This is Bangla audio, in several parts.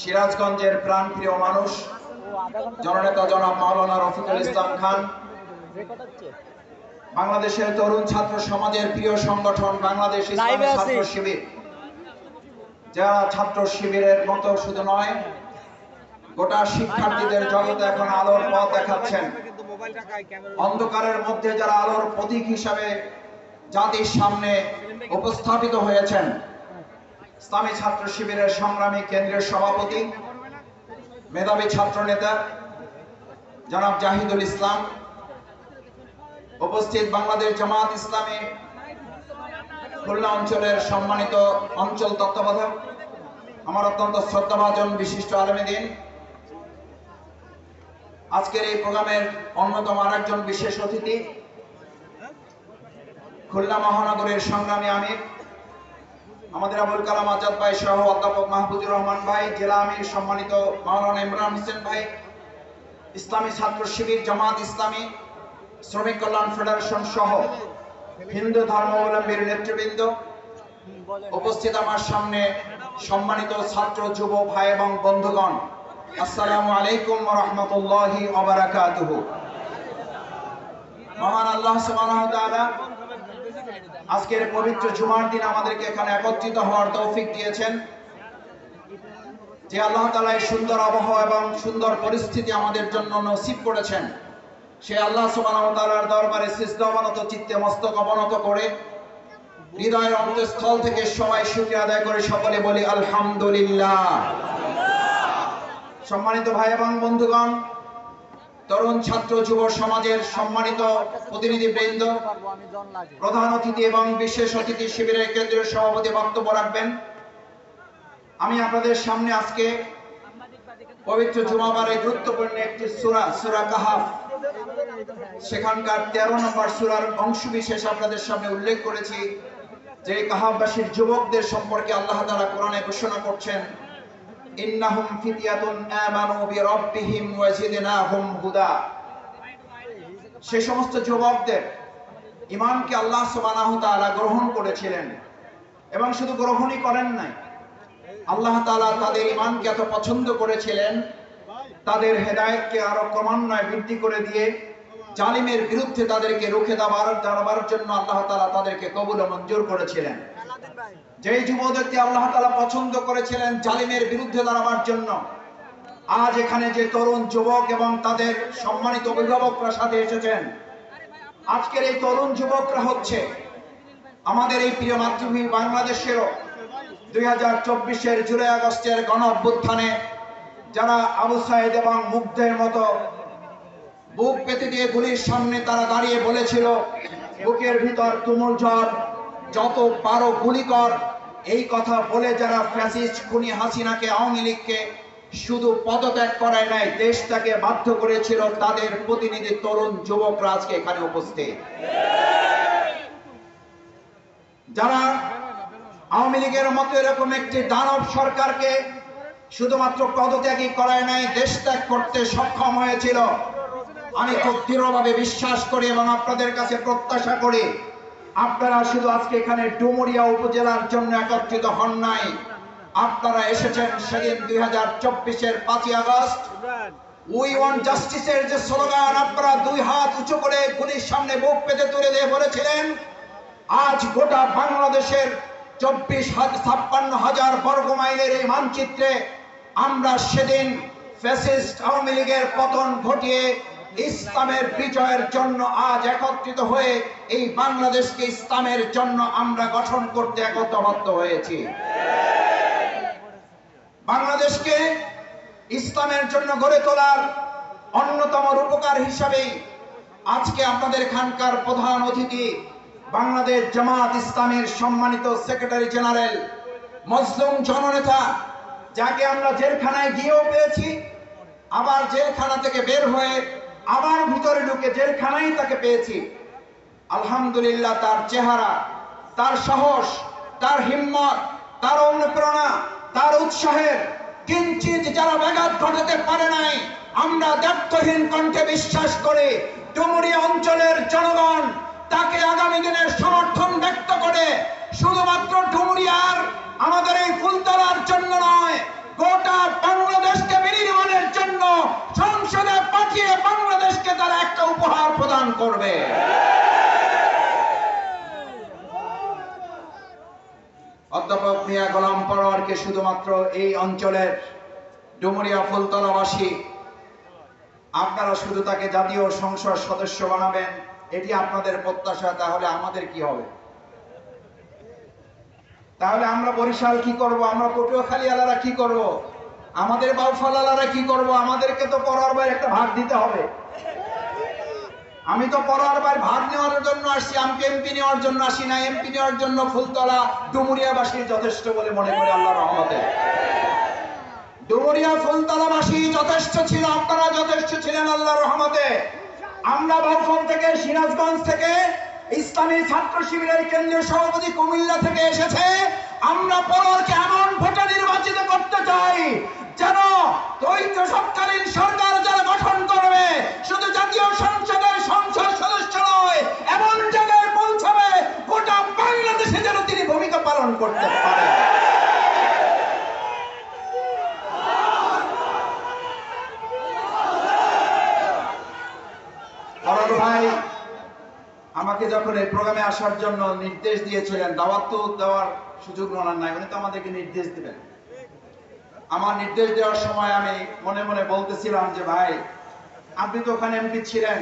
সিরাজগঞ্জের প্রাণপ্রিয় মানুষ জননেতা জনাব মাওলানা রফিকুল ইসলাম খান বাংলাদেশের তরুণ ছাত্র সমাজের প্রিয় সংগঠন বাংলাদেশ ইসলামী ছাত্র শিবির। যারা ছাত্র শিবিরের মতো শুধু নয় গোটা শিক্ষার্থীদের জগতে এখন আলোর পথ দেখাচ্ছেন। অন্ধকারের মধ্যে যারা আলোর প্রতীক হিসাবে জাতির সামনে উপস্থাপিত হয়েছেন ইসলামী ছাত্র শিবিরের সংগ্রামী কেন্দ্রীয় সভাপতি, মেধাবী ছাত্র নেতা জনাব জাহিদুল ইসলাম, উপস্থিত বাংলাদেশ জামাত ইসলামী খুলনা অঞ্চলের সম্মানিত অঞ্চল তত্ত্বাবধায়ক, আমার অত্যন্ত শ্রদ্ধাভাজন বিশিষ্ট আলমীদিন আজকের এই প্রোগ্রামের অন্যতম আরেকজন বিশেষ অতিথি, খুলনা মহানগরের সংগ্রামী আমির আমাদের আবুল কালাম আজাদ ভাই সহ অধ্যাপক মাহবুজুর রহমান ভাই, জেলা আমির সম্মানিত মাওলানা ইমরান হোসেন ভাই, ইসলামী ছাত্র শিবির জামাত ইসলামী, শ্রমিক কল্যাণ ফেডারেশন সহ হিন্দু ধর্মাবলম্বীর নেতৃবৃন্দ। উপস্থিত আমার সামনে সম্মানিত ছাত্র, যুব ভাই এবং বন্ধুগণ, আসসালামু আলাইকুম রহমতুল্লাহি অবরাকাতুহু মহান আল্লাহ সুবহানাহু ওয়া তাআলা আজকের পবিত্র জুমার দিন আমাদেরকে এখানে একত্রিত হওয়ার তৌফিক দিয়েছেন। যে আল্লাহ এই সুন্দর আবহাওয়া এবং সুন্দর পরিস্থিতি আমাদের জন্য নসিব করেছেন, সে আল্লাহ তাআলার দরবারে সিজদাবনত চিত্তে মস্তক অবনত করে হৃদয়ের অন্তঃস্থল থেকে সবাই শুকরিয়া আদায় করে সকলে বলি আলহামদুলিল্লাহ। সম্মানিত ভাই এবং বন্ধুগণ তরুণ ছাত্র যুব সমাজের সম্মানিত প্রতিনিধি বৃন্দ প্রধান অতিথি এবং বিশেষ অতিথি শিবিরের কেন্দ্রীয় সভাপতি বক্তব্য রাখবেন। আমি আপনাদের সামনে আজকে পবিত্র জুমাবারে গুরুত্বপূর্ণ একটি সুরা সুরা কাহাফ, সেখানকার তেরো নম্বর সূরার অংশ বিশেষ আপনাদের সামনে উল্লেখ করেছি, যে কাহাববাসীর যুবকদের সম্পর্কে আল্লাহ তাআলা কোরআনে ঘোষণা করছেন। ইন্নাহুম ফিতিয়াতুন আমানু বিরাব্বিহিম ওয়া জিদনাহুম হুদা। সে সমস্ত যুবকদের ইমানকে আল্লাহ সুবহানাহু তাআলা গ্রহণ করেছিলেন এবং শুধু গ্রহণই করেন নাই, আল্লাহ তাআলা তাদের ইমানকে এত পছন্দ করেছিলেন, তাদের হেদায়েতকে আরও ক্রমান্বয়ে বৃদ্ধি করে দিয়ে জালিমের বিরুদ্ধে তাদেরকে রুখে জানাবার জন্য আল্লাহ তাআলা তাদেরকে কবুল মঞ্জুর করেছিলেন। যেই যুবকদেরকে আল্লাহ তাআলা পছন্দ করেছিলেন জালিমের বিরুদ্ধে দাঁড়াবার জন্য, আজ এখানে যে তরুণ যুবক এবং তাদের সম্মানিত অভিভাবকরা সাথে এসেছেন, আজকের এই তরুণ যুবকরা হচ্ছে আমাদের এই প্রিয় মাতৃভূমি বাংলাদেশেরও দুই হাজার চব্বিশের জুলাই আগস্টের গণ অভ্যুত্থানে যারা আবু সাইদ এবং মুগ্ধের মতো বুক পেতে দিয়ে গুলির সামনে তারা দাঁড়িয়ে বলেছিল, বুকের ভিতর তুমুল ঝড় যত পারো গুলি কর। এই কথা বলে যারা ফ্যাসিস্ট খুনি হাসিনাকে আওয়ামী লীগকে শুধু পদত্যাগ করায় নাই, দেশটাকে বাধ্য করেছিল তাদের প্রতিনিধি তরুণ যুবকরা আজকে এখানে উপস্থিত। যারা আওয়ামী লীগের মতো এরকম একটি দানব সরকারকে শুধুমাত্র পদত্যাগই করায় নাই, দেশ ত্যাগ করতে সক্ষম হয়েছিল। আমি খুব দৃঢ়ভাবে বিশ্বাস করি এবং আপনাদের কাছে প্রত্যাশা করি। আপনারা শুধু আজকে এখানে ডুমুরিয়া উপজেলার জন্য একত্রিত হন নাই। আপনারা এসেছেন সেদিন দুই হাজার চব্বিশের পাঁচই আগস্ট। উই ওয়ান্ট জাস্টিসের যে স্লোগান, আপনারা দুই হাত উঁচু করে গুলির সামনে বুক পেতে তুলে দিয়ে বলেছিলেন, আজ গোটা বাংলাদেশের চব্বিশ ছাপ্পান্ন হাজার বর্গ মাইলের এই মানচিত্রে আমরা সেদিন ফ্যাসিস্ট আওয়ামী লীগের পতন ঘটিয়ে ইসলামের বিজয়ের জন্য আজ একত্রিত হয়ে এই বাংলাদেশকে ইসলামের জন্য আমরা গঠন করতে একত্রবদ্ধ হয়েছি। বাংলাদেশকে ইসলামের জন্য গড়ে তোলার অন্যতম রূপকার হিসাবেই আজকে আপনাদের এখানকার প্রধান অতিথি বাংলাদেশ জামাত ইসলামের সম্মানিত সেক্রেটারি জেনারেল, মজলুম জননেতা, যাকে আমরা জেলখানায় গিয়েও পেয়েছি, আবার জেলখানা থেকে বের হয়ে আবার ভিতরে ঢুকে জেলখানায় তাকে পেয়েছি। আলহামদুলিল্লাহ তার চেহারা, তার সাহস, তার হিম্মত, তার অনুপ্রেরণা, তার উৎসাহের কিঞ্চিত যারা ব্যাঘাত ঘটাতে পারে নাই, আমরা দ্বার্থহীন কণ্ঠে বিশ্বাস করে ডুমুরি অঞ্চলের জনগণ তাকে আগামী দিনের সমর্থন ব্যক্ত করে শুধুমাত্র ডুমুরিয়ার আমাদের এই ফুলতলার জন্য নয়, গোটা বাংলাদেশকে বিনির্মাণের জন্য সংসদে পাঠিয়ে বাংলা বাংলাদেশ করবে। অধ্যাপক মিয়া গোলাম পরোয়ারকে শুধুমাত্র এই অঞ্চলের ডুমুরিয়া ফুলতলাবাসী, আপনারা শুধু তাকে জাতীয় সংসদ সদস্য বানাবেন, এটি আপনাদের প্রত্যাশা, তাহলে আমাদের কি হবে? তাহলে আমরা বরিশাল কি করব? আমরা পটুয়াখালী আলারা কি করব? আমাদের বাউফল আলারা কি করব? আমাদেরকে তো পড়ার বাইরে একটা ভাগ দিতে হবে। আমি তো পড়ার বাইরে ভাগ নেওয়ার জন্য আসছি, আমি এমপি নেওয়ার জন্য আসি না এমপি নেওয়ার জন্য ফুলতলা ডুমুরিয়াবাসী যথেষ্ট বলে মনে করি আল্লাহ রহমতে। ডুমুরিয়া ফুলতলাবাসী যথেষ্ট ছিল, আপনারা যথেষ্ট ছিলেন আল্লাহর রহমতে। আমরা বাউফল থেকে, সিরাজগঞ্জ থেকে, ইসলামী ছাত্র শিবিরের কেন্দ্রীয় সভাপতি কুমিল্লা থেকে এসেছে। আমরা পরকে এমন ভোটে নির্বাচিত করতে চাই ভাই, আমাকে যখন এই প্রোগ্রামে আসার জন্য নির্দেশ দিয়েছিলেন, দাওয়াত তো দেওয়ার সুযোগ ওনার নাই, উনি তো আমাদেরকে নির্দেশ দিবেন আমার নির্দেশ দেওয়ার সময় আমি মনে মনে বলতেছিলাম যে, ভাই, আপনি তো ওখানে এমপি ছিলেন।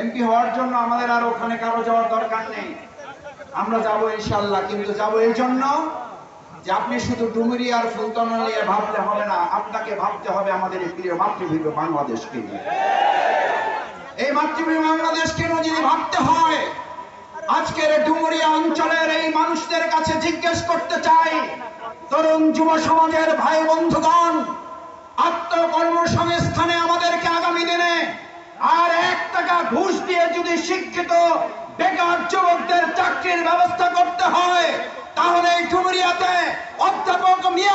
এমপি হওয়ার জন্য আমাদের আর ওখানে কারও যাওয়ার দরকার নেই। আমরা যাব ইনশাল্লাহ, কিন্তু যাব এই জন্য যে আপনি শুধু ডুমুরি আর ফুলতনা নিয়ে ভাবলে হবে না, আপনাকে ভাবতে হবে আমাদের প্রিয় মাতৃভূমি বাংলাদেশকে নিয়ে। এই মাতৃভূমি বাংলাদেশকে যদি ভাবতে হয়, আজকের ডুমুরিয়া অঞ্চলের এই মানুষদের কাছে জিজ্ঞেস করতে চাই, তরুণ যুব সমাজের ভাই বন্ধুগণ, আত্মকর্মসংস্থানে আমাদেরকে আগামী দিনে আর এক টাকা ঘুষ দিয়ে যদি শিক্ষিত বেকার যুবকদের চাকরির ব্যবস্থা করতে হয়, তাহলে এই ডুমুরিয়াতে অধ্যাপক মিয়া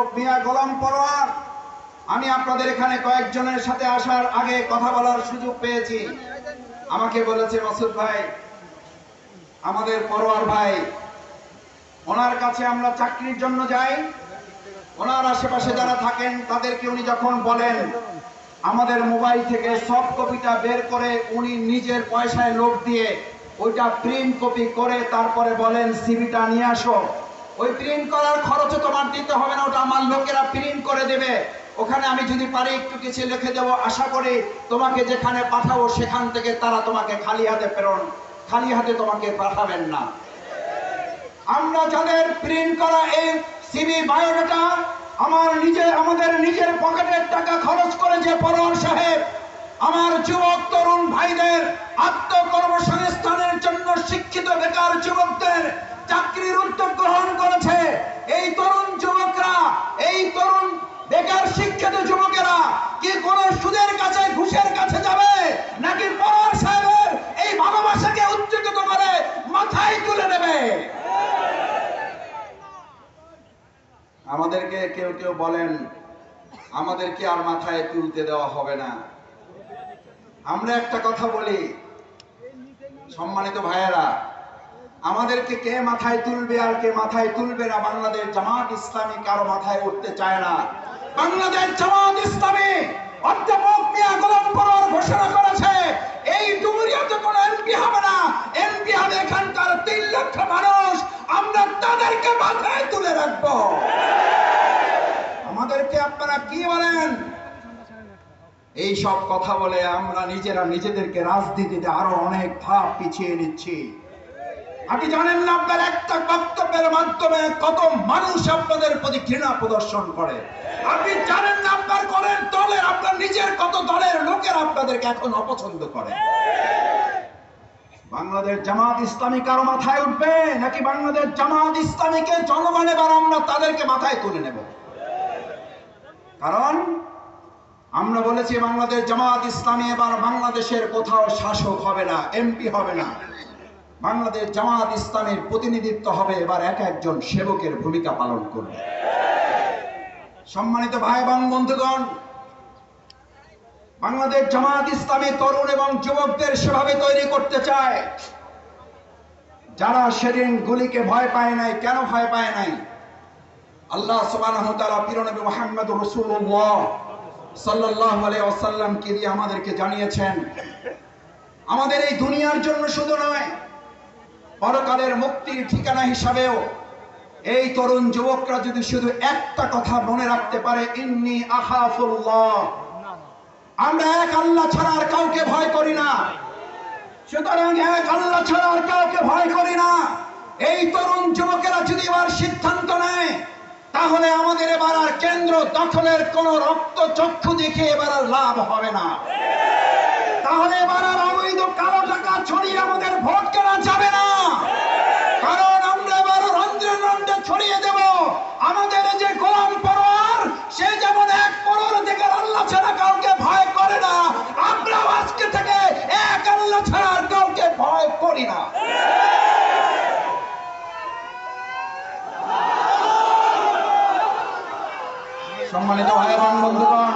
অধ্যাপক মিয়া গোলাম পরোয়ার। আমি আপনাদের এখানে কয়েকজনের সাথে আসার আগে কথা বলার সুযোগ পেয়েছি। আমাকে বলেছে, মাসুদ ভাই, আমাদের পরোয়ার ভাই, ওনার কাছে আমরা চাকরির জন্য যাই। ওনার আশেপাশে যারা থাকেন, তাদেরকে উনি যখন বলেন, আমাদের মোবাইল থেকে সফট কপিটা বের করে উনি নিজের পয়সায় লোক দিয়ে ওইটা প্রিন্ট কপি করে তারপরে বলেন সিবিটা নিয়ে আসো। ওই প্রিন্ট করার খরচও তোমার দিতে হবে না, ওটা আমার লোকেরা প্রিন্ট করে দেবে। ওখানে আমি যদি পারি একটু কিছু লিখে দেবো, আশা করি তোমাকে যেখানে পাঠাবো সেখান থেকে তারা তোমাকে খালি হাতে প্রেরণ, খালি হাতে তোমাকে পাঠাবেন না। আমরা যাদের প্রিন্ট করা এই সিবি বায়োডাটা আমার নিজে, আমাদের নিজের পকেটের টাকা খরচ করে যে পরোয়ার সাহেব। আমার যুবক, তরুণ ভাইদের আত্মকর্মসংস্থানের জন্য শিক্ষিত বেকার যুবকদের চাকরির উদ্যোগ গ্রহণ করেছে। এই তরুণ যুবকরা, এই তরুণ বেকার শিক্ষিত যুবকেরা কি কোন সুদের কাছে, ঘুষের কাছে যাবে? নাকি পরোয়ার সাহেবের এই ভালোবাসাকে উচ্চকিত করে মাথায় তুলে নেবে আমাদেরকে কেউ কেউ বলেন, আমাদেরকে আর মাথায় তুলতে দেওয়া হবে না। আমরা একটা কথা বলি, সম্মানিত ভাইয়েরা আমাদেরকে কে মাথায় তুলবে আর কে মাথায় তুলবে না বাংলাদেশ জামাত ইসলামী কারও মাথায় উঠতে চায় না। বাংলাদেশ জামাত ইসলামী অধ্যাপক মিয়া গোলাম পরোয়ার ঘোষণা করেছে, এই ডুমুরিয়াতে কোনো এমপি হবে না। এমপি হবে এখানকার তিন লক্ষ মানুষ। আমরা তাদেরকে মাথায় তুলে রাখব। আমাদেরকে আপনারা কি বলেন? এই সব কথা বলে আমরা নিজেরা নিজেদেরকে রাজনীতিতে আরও অনেক ধাপ পিছিয়ে নিচ্ছি। আপনি জানেন না, আপনার একটা বক্তব্যের মাধ্যমে কত মানুষ আপনাদের প্রতি ঘৃণা প্রদর্শন করে। আপনি জানেন না, আপনার করেন দলের, আপনার নিজের কত দলের লোকের আপনাদেরকে এখন অপছন্দ করে। বাংলাদেশ জামাত ইসলামী কারও মাথায় উঠবে, নাকি বাংলাদেশ জামাত ইসলামীকে জনগণ এবার আমরা তাদেরকে মাথায় তুলে নেব? কারণ আমরা বলেছি, বাংলাদেশ জামাত ইসলামী এবার বাংলাদেশের কোথাও শাসক হবে না, এমপি হবে না। বাংলাদেশ জামাত ইসলামের প্রতিনিধিত্ব হবে এবার এক একজন সেবকের ভূমিকা পালন করবে। সম্মানিত ভাই এবং বন্ধুগণ, বাংলাদেশ জামাত ইসলামী তরুণ এবং যুবকদের সেভাবে তৈরি করতে চায়। যারা সেদিন গুলিকে ভয় পায় নাই, কেন ভয় পায় নাই? আল্লাহ সুবহানাহু ওয়া তাআলা প্রিয় নবী মুহাম্মদ রাসূলুল্লাহ সাল্লাল্লাহু আলাইহি দিয়ে আমাদেরকে জানিয়েছেন, আমাদের এই দুনিয়ার জন্য শুধু নয় পরকালের মুক্তির ঠিকানা হিসাবেও এই তরুণ যুবকরা যদি শুধু একটা কথা মনে রাখতে পারে, ইন্নি আখাফুল্লাহ। আমরা এক আল্লাহ ছাড়া আর কাউকে ভয় করি না। সুতরাং এক আল্লাহ ছাড়া আর কাউকে ভয় করি না। এই তরুণ যুবকেরা যদি এবার সিদ্ধান্ত নেয়, তাহলে আমাদের এবার আর কেন্দ্র দখলের কোন রক্ত চক্ষু দেখে এবার আর লাভ হবে না। তাহলে এবার আর অবৈধ কালো টাকা ছড়িয়ে আমাদের ভোট কেনা আমাদের যে গোলাম পরোয়ার, সে যেমন এক পরোয়ার থেকে আল্লাহ ছাড়া কাউকে ভয় করে না, আমরাও আজকে থেকে এক আল্লাহ ছাড়া কাউকে ভয় করি না। সম্মানিত ভাই এবং বন্ধুগণ,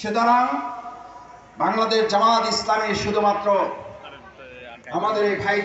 সুতরাং বাংলাদেশ জামাত ইসলামী শুধুমাত্র আমাদের এই ভাই